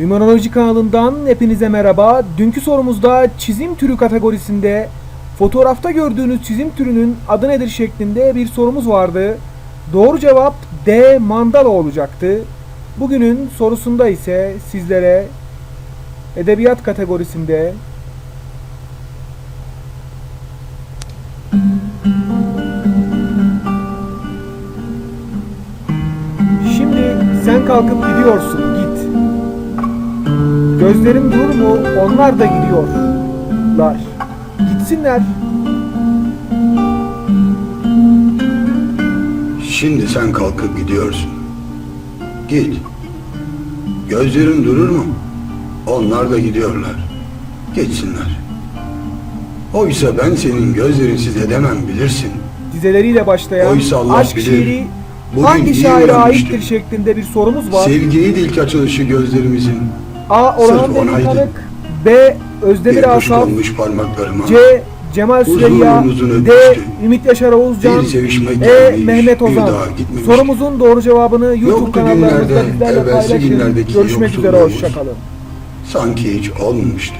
Numeroloji kanalından hepinize merhaba. Dünkü sorumuzda çizim türü kategorisinde fotoğrafta gördüğünüz çizim türünün adı nedir şeklinde bir sorumuz vardı. Doğru cevap D mandala olacaktı. Bugünün sorusunda ise sizlere edebiyat kategorisinde Şimdi sen kalkıp gidiyorsun git. Gözlerin durur mu? Onlar da gidiyorlar. Gitsinler. Şimdi sen kalkıp gidiyorsun. Git. Gözlerin durur mu? Onlar da gidiyorlar. Geçsinler. Oysa ben senin gözlerinsiz edemem bilirsin. Dizeleriyle başlayan Oysa Allah aşk bilir. şiiri Bugün hangi şaire aittir şeklinde bir sorumuz var. Sevgiydi ilk açılışı gözlerimizin. A. Orhan. Demirkanık B. Özdemir Asaf. C. Cemal Süreyya D. Ümit Yaşar Oğuzcan E. Mehmet Ozan. Sorumuzun doğru cevabını YouTube kanallarımızda bizlerle paylaşın. Görüşmek üzere hoşçakalın. Sanki hiç olmamıştı.